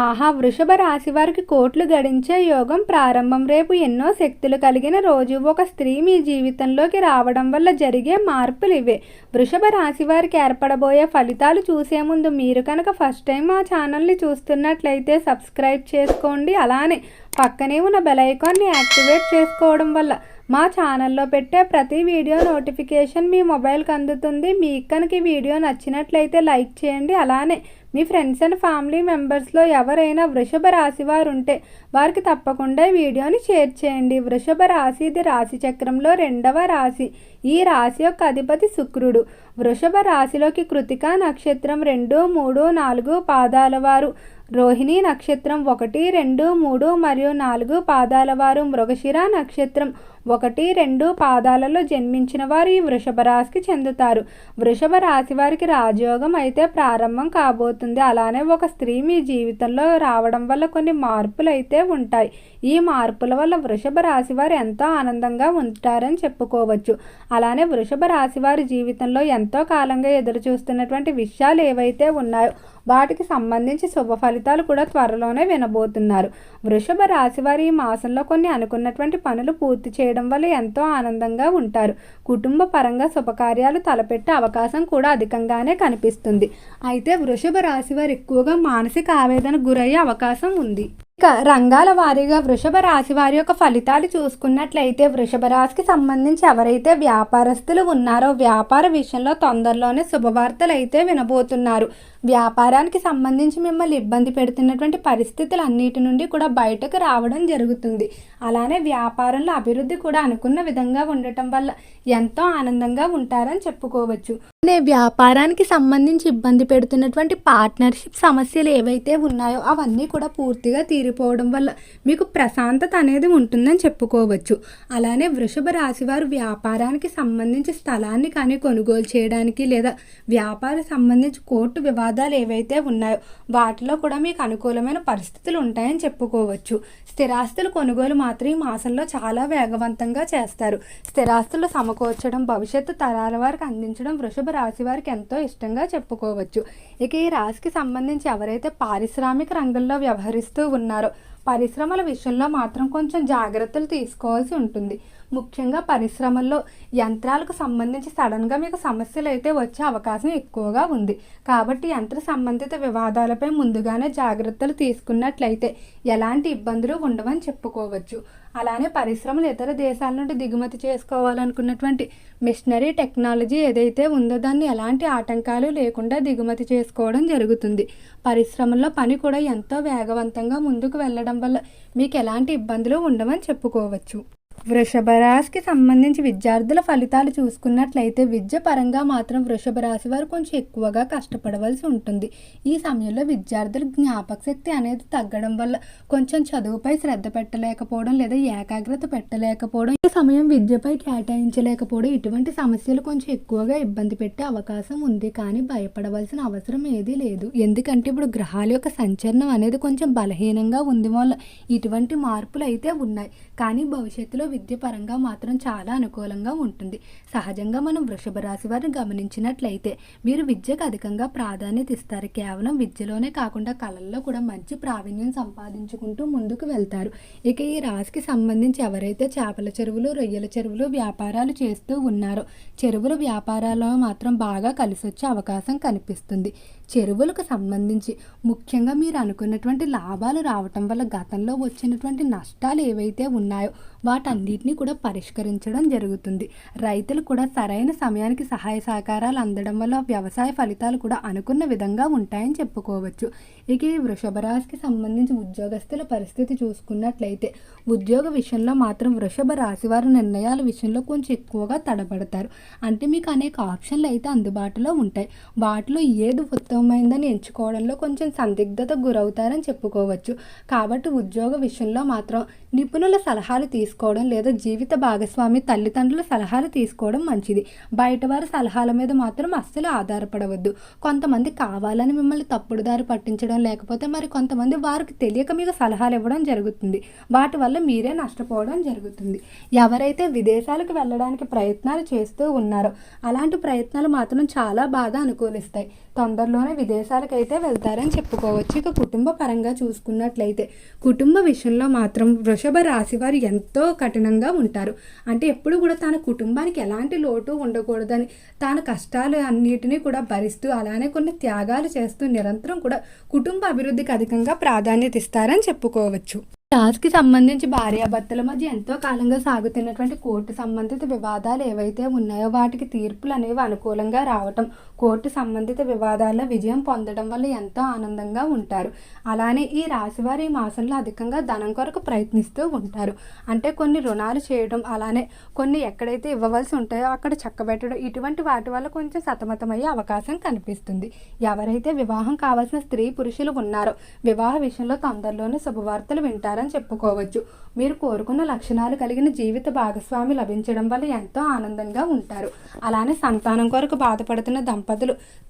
ఆహా వృషభ రాశి వారికి కోట్లు గడించే యోగం ప్రారంభం రేపు ఎన్నో శక్తులు కలిగిన రోజు. ఒక స్త్రీ మీ జీవితంలోకి రావడం వల్ల జరిగే మార్పులు ఇవే. వృషభ రాశి వారికి ఏర్పడబోయే ఫలితాలు చూసే ముందు మీరు కనుక ఫస్ట్ టైం మా ఛానల్ని చూస్తున్నట్లయితే సబ్స్క్రైబ్ చేసుకోండి. అలానే పక్కనే ఉన్న బెల్ ఐకాన్ని యాక్టివేట్ చేసుకోవడం వల్ల మా ఛానల్లో పెట్టే ప్రతి వీడియో నోటిఫికేషన్ మీ మొబైల్కి అందుతుంది. మీకు కనుక వీడియో నచ్చినట్లయితే లైక్ చేయండి. అలానే మీ ఫ్రెండ్స్ అండ్ ఫ్యామిలీ మెంబర్స్లో ఎవరైనా వృషభ రాశి వారు ఉంటే వారికి తప్పకుండా వీడియోని షేర్ చేయండి. వృషభ రాశి ఇది రాశి చక్రంలో రెండవ రాశి. ఈ రాశి యొక్క అధిపతి శుక్రుడు. వృషభ రాశిలోకి కృతికా నక్షత్రం రెండు మూడు నాలుగు పాదాల వారు. రోహిణి నక్షత్రం ఒకటి రెండు మూడు మరియు నాలుగు పాదాల వారు. మృగశిర నక్షత్రం ఒకటి రెండు పాదాలలో జన్మించిన వారు ఈ వృషభ రాశికి చెందుతారు. వృషభ రాశి వారికి రాజయోగం అయితే ప్రారంభం కాబోతుంది. అలానే ఒక స్త్రీ మీ జీవితంలో రావడం వల్ల కొన్ని మార్పులు అయితే ఉంటాయి. ఈ మార్పుల వల్ల వృషభ రాశి వారు ఎంతో ఆనందంగా ఉంటారని చెప్పుకోవచ్చు. అలానే వృషభ రాశి వారి జీవితంలో ఎంతో కాలంగా ఎదురు చూస్తున్నటువంటి విషయాలు ఏవైతే ఉన్నాయో వాటికి సంబంధించి శుభ ఫలితాలు కూడా త్వరలోనే వినబోతున్నారు. వృషభ రాశి వారి ఈ మాసంలో కొన్ని అనుకున్నటువంటి పనులు పూర్తి చేయడం వల్ల ఎంతో ఆనందంగా ఉంటారు. కుటుంబ పరంగా శుభకార్యాలు తలపెట్టే అవకాశం కూడా అధికంగానే కనిపిస్తుంది. అయితే వృషభ రాశి వారు ఎక్కువగా మానసిక ఆవేదన గురయ్యే అవకాశం ఉంది. ఇక రంగాల వారీగా వృషభ రాశి వారి యొక్క ఫలితాలు చూసుకున్నట్లయితే వృషభ రాశికి సంబంధించి ఎవరైతే వ్యాపారస్తులు ఉన్నారో వ్యాపార విషయంలో తొందరలోనే శుభవార్తలు అయితే వినబోతున్నారు. వ్యాపారానికి సంబంధించి మిమ్మల్ని ఇబ్బంది పెడుతున్నటువంటి పరిస్థితులు అన్నిటి నుండి కూడా బయటకు రావడం జరుగుతుంది. అలానే వ్యాపారంలో అభివృద్ధి కూడా అనుకున్న విధంగా ఉండటం వల్ల ఎంతో ఆనందంగా ఉంటారని చెప్పుకోవచ్చు. అనే వ్యాపారానికి సంబంధించి ఇబ్బంది పెడుతున్నటువంటి పార్ట్నర్షిప్ సమస్యలు ఏవైతే ఉన్నాయో అవన్నీ కూడా పూర్తిగా తీరిపోవడం వల్ల మీకు ప్రశాంతత అనేది ఉంటుందని చెప్పుకోవచ్చు. అలానే వృషభ రాశి వారు వ్యాపారానికి సంబంధించి స్థలాన్ని కానీ కొనుగోలు చేయడానికి లేదా వ్యాపార సంబంధించి కోర్టు వివాదాలు ఏవైతే ఉన్నాయో వాటిలో కూడా మీకు అనుకూలమైన పరిస్థితులు ఉంటాయని చెప్పుకోవచ్చు. స్థిరాస్తులు కొనుగోలు మాత్రం ఈ మాసంలో చాలా వేగవంతంగా చేస్తారు. స్థిరాస్తులు సమకూర్చడం భవిష్యత్తు తరాల వారికి అందించడం వృషభ రాశి వారికి ఎంతో ఇష్టంగా చెప్పుకోవచ్చు. ఇక ఈ రాశికి సంబంధించి ఎవరైతే పారిశ్రామిక రంగంలో వ్యవహరిస్తూ ఉన్నారో పరిశ్రమల విషయంలో మాత్రం కొంచెం జాగ్రత్తలు తీసుకోవాల్సి ఉంటుంది. ముఖ్యంగా పరిశ్రమల్లో యంత్రాలకు సంబంధించి సడన్గా మీకు సమస్యలు అయితే వచ్చే అవకాశం ఎక్కువగా ఉంది. కాబట్టి యంత్ర సంబంధిత వివాదాలపై ముందుగానే జాగ్రత్తలు తీసుకున్నట్లయితే ఎలాంటి ఇబ్బందులు ఉండవని చెప్పుకోవచ్చు. అలానే పరిశ్రమలు ఇతర దేశాల నుండి దిగుమతి చేసుకోవాలనుకున్నటువంటి మిషనరీ టెక్నాలజీ ఏదైతే ఉందో దాన్ని ఎలాంటి ఆటంకాలు లేకుండా దిగుమతి చేసుకోవడం జరుగుతుంది. పరిశ్రమల్లో పని కూడా ఎంతో వేగవంతంగా ముందుకు వెళ్ళడం వల్ల మీకు ఎలాంటి ఇబ్బందులు ఉండవని చెప్పుకోవచ్చు. వృషభ రాశికి సంబంధించి విద్యార్థుల ఫలితాలు చూసుకున్నట్లయితే విద్య పరంగా మాత్రం వృషభ రాశి వారు కొంచెం ఎక్కువగా కష్టపడవలసి ఉంటుంది. ఈ సమయంలో విద్యార్థుల జ్ఞాపక శక్తి అనేది తగ్గడం వల్ల కొంచెం చదువుపై శ్రద్ధ పెట్టలేకపోవడం లేదా ఏకాగ్రత పెట్టలేకపోవడం ఈ సమయం విద్యపై కేటాయించలేకపోవడం ఇటువంటి సమస్యలు కొంచెం ఎక్కువగా ఇబ్బంది పెట్టే అవకాశం ఉంది. కానీ భయపడవలసిన అవసరం ఏదీ లేదు. ఎందుకంటే ఇప్పుడు గ్రహాల యొక్క సంచలనం అనేది కొంచెం బలహీనంగా ఉంది. వల్ల ఇటువంటి మార్పులు అయితే ఉన్నాయి. కానీ భవిష్యత్తులో విద్యపరంగా మాత్రం చాలా అనుకూలంగా ఉంటుంది. సహజంగా మనం వృషభ రాశి వారిని గమనించినట్లయితే మీరు విద్యకు అధికంగా ప్రాధాన్యత ఇస్తారు. కేవలం విద్యలోనే కాకుండా కళల్లో కూడా మంచి ప్రావీణ్యం సంపాదించుకుంటూ ముందుకు వెళ్తారు. ఇక ఈ రాశికి సంబంధించి ఎవరైతే చేపల చెరువులు రొయ్యల చెరువులు వ్యాపారాలు చేస్తూ ఉన్నారో చెరువుల వ్యాపారాల్లో మాత్రం బాగా కలిసి వచ్చే అవకాశం కనిపిస్తుంది. చెరువులకు సంబంధించి ముఖ్యంగా మీరు అనుకున్నటువంటి లాభాలు రావటం వల్ల గతంలో వచ్చినటువంటి నష్టాలు ఏవైతే ఉన్నాయో అన్నింటినీ కూడా పరిష్కరించడం జరుగుతుంది. రైతులు కూడా సరైన సమయానికి సహాయ సహకారాలు అందడం వల్ల వ్యవసాయ ఫలితాలు కూడా అనుకున్న విధంగా ఉంటాయని చెప్పుకోవచ్చు. ఇక ఈ వృషభ రాశికి సంబంధించి ఉద్యోగస్తుల పరిస్థితి చూసుకున్నట్లయితే ఉద్యోగ విషయంలో మాత్రం వృషభ రాశి వారి నిర్ణయాల విషయంలో కొంచెం ఎక్కువగా తడబడతారు. అంటే మీకు అనేక ఆప్షన్లు అయితే అందుబాటులో ఉంటాయి. వాటిలో ఏది ఉత్తమమైందని ఎంచుకోవడంలో కొంచెం సందిగ్ధత గురవుతారని చెప్పుకోవచ్చు. కాబట్టి ఉద్యోగ విషయంలో మాత్రం నిపుణుల సలహాలు తీసుకోవడం లేదా జీవిత భాగస్వామి తల్లిదండ్రుల సలహాలు తీసుకోవడం మంచిది. బయట వారి సలహాల మీద మాత్రం అస్సలు ఆధారపడవద్దు. కొంతమంది కావాలని మిమ్మల్ని తప్పుడు దారి పట్టించడం లేకపోతే మరి కొంతమంది వారికి తెలియక మీకు సలహాలు ఇవ్వడం జరుగుతుంది. వాటి వల్ల మీరే నష్టపోవడం జరుగుతుంది. ఎవరైతే విదేశాలకు వెళ్ళడానికి ప్రయత్నాలు చేస్తూ ఉన్నారో అలాంటి ప్రయత్నాలు మాత్రం చాలా బాగా అనుకూలిస్తాయి. తొందరలోనే విదేశాలకైతే వెళ్తారని చెప్పుకోవచ్చు. ఇక కుటుంబ పరంగా చూసుకున్నట్లయితే కుటుంబ విషయంలో మాత్రం వృషభ రాశి వారు ఎంతో కఠినంగా ఉంటారు. అంటే ఎప్పుడు కూడా తన కుటుంబానికి ఎలాంటి లోటు ఉండకూడదని తాను కష్టాలు అన్నిటినీ కూడా భరిస్తూ అలానే కొన్ని త్యాగాలు చేస్తూ నిరంతరం కూడా కుటుంబ అభివృద్ధికి అధికంగా ప్రాధాన్యత ఇస్తారని చెప్పుకోవచ్చు. రాజుకి సంబంధించి భార్యాభర్తల మధ్య ఎంతో కాలంగా సాగుతున్నటువంటి కోర్టు సంబంధిత వివాదాలు ఏవైతే ఉన్నాయో వాటికి తీర్పులు అనేవి అనుకూలంగా రావటం కోర్టు సంబంధిత వివాదాల్లో విజయం పొందడం వల్ల ఎంతో ఆనందంగా ఉంటారు. అలానే ఈ రాశివారి ఈ మాసంలో అధికంగా ధనం కొరకు ప్రయత్నిస్తూ ఉంటారు. అంటే కొన్ని రుణాలు చేయడం అలానే కొన్ని ఎక్కడైతే ఇవ్వవలసి ఉంటాయో అక్కడ చక్కబెట్టడం ఇటువంటి వాటి వల్ల కొంచెం సతమతమయ్యే అవకాశం కనిపిస్తుంది. ఎవరైతే వివాహం కావాల్సిన స్త్రీ పురుషులు ఉన్నారో వివాహ విషయంలో తొందరలోనే శుభవార్తలు వింటారని చెప్పుకోవచ్చు. మీరు కోరుకున్న లక్షణాలు కలిగిన జీవిత భాగస్వామి లభించడం వల్ల ఎంతో ఆనందంగా ఉంటారు. అలానే సంతానం కొరకు బాధపడుతున్న దంపతులు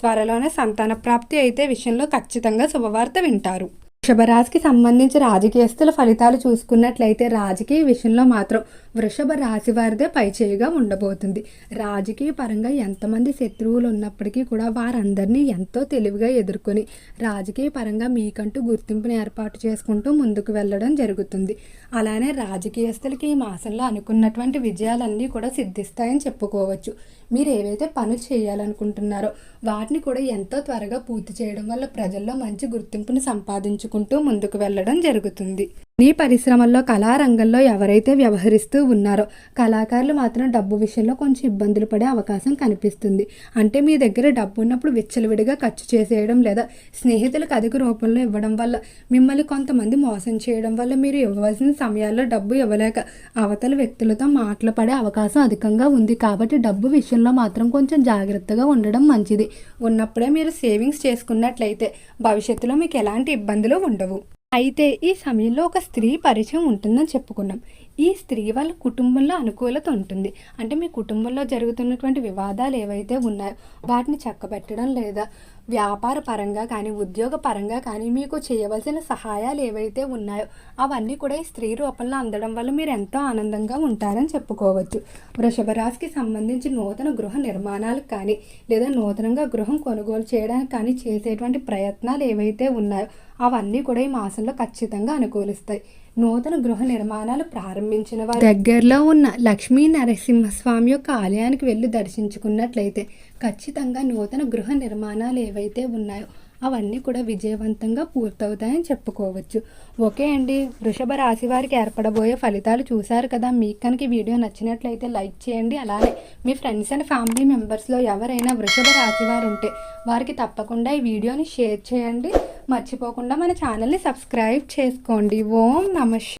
త్వరలోనే సంతాన ప్రాప్తి అయితే విషయంలో ఖచ్చితంగా శుభవార్త వింటారు. వృషభరాశికి సంబంధించి రాజకీయస్తుల ఫలితాలు చూసుకున్నట్లయితే రాజకీయ విషయంలో మాత్రం వృషభ రాశి వారిదే పైచేయిగా ఉండబోతుంది. రాజకీయ పరంగా ఎంతమంది శత్రువులు ఉన్నప్పటికీ కూడా వారందరినీ ఎంతో తెలివిగా ఎదుర్కొని రాజకీయ పరంగా మీకంటూ గుర్తింపుని ఏర్పాటు చేసుకుంటూ ముందుకు వెళ్ళడం జరుగుతుంది. అలానే రాజకీయస్తులకి ఈ మాసంలో అనుకున్నటువంటి విజయాలన్నీ కూడా సిద్ధిస్తాయని చెప్పుకోవచ్చు. మీరు ఏవైతే పనులు చేయాలనుకుంటున్నారో వాటిని కూడా ఎంతో త్వరగా పూర్తి చేయడం వల్ల ప్రజల్లో మంచి గుర్తింపును సంపాదించుకుంటూ ముందుకు వెళ్ళడం జరుగుతుంది. నీ పరిశ్రమల్లో కళారంగంలో ఎవరైతే వ్యవహరిస్తూ ఉన్నారో కళాకారులు మాత్రం డబ్బు విషయంలో కొంచెం ఇబ్బందులు పడే అవకాశం కనిపిస్తుంది. అంటే మీ దగ్గర డబ్బు ఉన్నప్పుడు విచ్చలవిడిగా ఖర్చు చేసేయడం లేదా స్నేహితులకు అధిక రూపంలో ఇవ్వడం వల్ల మిమ్మల్ని కొంతమంది మోసం చేయడం వల్ల మీరు ఇవ్వవలసిన సమయాల్లో డబ్బు ఇవ్వలేక అవతల వ్యక్తులతో మాటలు పడే అవకాశం అధికంగా ఉంది. కాబట్టి డబ్బు విషయంలో మాత్రం కొంచెం జాగ్రత్తగా ఉండడం మంచిది. ఉన్నప్పుడే మీరు సేవింగ్స్ చేసుకున్నట్లయితే భవిష్యత్తులో మీకు ఎలాంటి ఇబ్బందులు ఉండవు. అయితే ఈ సమయంలో ఒక స్త్రీ పరిచయం ఉంటుందని చెప్పుకున్నాం. ఈ స్త్రీ వాళ్ళ కుటుంబంలో అనుకూలత ఉంటుంది. అంటే మీ కుటుంబంలో జరుగుతున్నటువంటి వివాదాలు ఏవైతే ఉన్నాయో వాటిని చక్కబెట్టడం లేదా వ్యాపార పరంగా కానీ ఉద్యోగ పరంగా కానీ మీకు చేయవలసిన సహాయాలు ఏవైతే ఉన్నాయో అవన్నీ కూడా ఈ స్త్రీ రూపంలో అందడం వల్ల మీరు ఎంతో ఆనందంగా ఉంటారని చెప్పుకోవచ్చు. వృషభ రాశికి సంబంధించి నూతన గృహ నిర్మాణాలకు కానీ లేదా నూతనంగా గృహం కొనుగోలు చేయడానికి కానీ చేసేటువంటి ప్రయత్నాలు ఏవైతే ఉన్నాయో అవన్నీ కూడా ఈ మాసంలో ఖచ్చితంగా అనుకూలిస్తాయి. నూతన గృహ నిర్మాణాలు ప్రారంభించిన వారు. దగ్గరలో ఉన్న లక్ష్మీ నరసింహస్వామి యొక్క ఆలయానికి వెళ్ళి దర్శించుకున్నట్లయితే ఖచ్చితంగా నూతన గృహ నిర్మాణాలు ఏవైతే ఉన్నాయో అవన్నీ కూడా విజయవంతంగా పూర్తవుతాయని చెప్పుకోవచ్చు. ఓకే అండి. వృషభ రాశి వారికి ఏర్పడబోయే ఫలితాలు చూశారు కదా. మీకు కనుక వీడియో నచ్చినట్లయితే లైక్ చేయండి. అలానే మీ ఫ్రెండ్స్ అండ్ ఫ్యామిలీ మెంబర్స్లో ఎవరైనా వృషభ రాశి వారు ఉంటే వారికి తప్పకుండా ఈ వీడియోని షేర్ చేయండి. మర్చిపోకుండా మన ఛానల్ని సబ్స్క్రైబ్ చేసుకోండి. ఓం నమ